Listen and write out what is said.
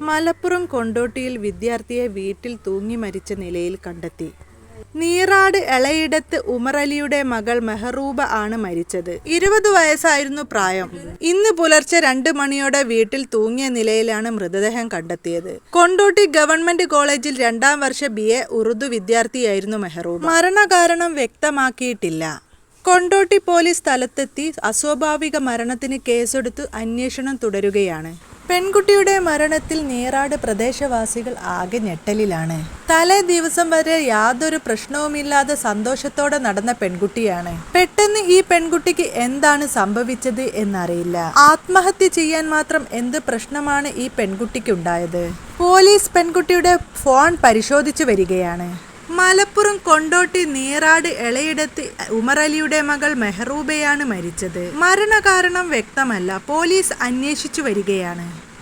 മലപ്പുറം കൊണ്ടോട്ടിയിൽ വിദ്യാർത്ഥിയെ വീട്ടിൽ തൂങ്ങി മരിച്ച നിലയിൽ കണ്ടെത്തി. നീറാട് എളയിടത്ത് ഉമറലിയുടെ മകൾ മെഹറൂബ ആണ് മരിച്ചത്. ഇരുപത് വയസ്സായിരുന്നു പ്രായം. ഇന്ന് പുലർച്ചെ രണ്ട് മണിയോടെ വീട്ടിൽ തൂങ്ങിയ നിലയിലാണ് മൃതദേഹം കണ്ടെത്തിയത്. കൊണ്ടോട്ടി ഗവൺമെന്റ് കോളേജിൽ രണ്ടാം വർഷ ബി എ ഉറുദു വിദ്യാർത്ഥിയായിരുന്നു മെഹറൂബ. മരണകാരണം വ്യക്തമാക്കിയിട്ടില്ല. കൊണ്ടോട്ടി പോലീസ് സ്ഥലത്തെത്തി അസ്വാഭാവിക മരണത്തിന് കേസെടുത്ത് അന്വേഷണം തുടരുകയാണ്. പെൺകുട്ടിയുടെ മരണത്തിൽ നീറാട് പ്രദേശവാസികൾ ആകെ ഞെട്ടലിലാണ്. തലേ ദിവസം വരെ യാതൊരു പ്രശ്നവുമില്ലാതെ സന്തോഷത്തോടെ നടന്ന പെൺകുട്ടിയാണ്. പെട്ടെന്ന് ഈ പെൺകുട്ടിക്ക് എന്താണ് സംഭവിച്ചത് എന്നറിയില്ല. ആത്മഹത്യ ചെയ്യാൻ മാത്രം എന്ത് പ്രശ്നമാണ് ഈ പെൺകുട്ടിക്കുണ്ടായത്? പോലീസ് പെൺകുട്ടിയുടെ ഫോൺ പരിശോധിച്ചു വരികയാണ്. മലപ്പുറം കൊണ്ടോട്ടി നീറാട് എളയിടത്ത് ഉമറലിയുടെ മകൾ മെഹറൂബയാണ് മരിച്ചത്. മരണകാരണം വ്യക്തമല്ല പോലീസ് അന്വേഷിച്ചു വരികയാണ്.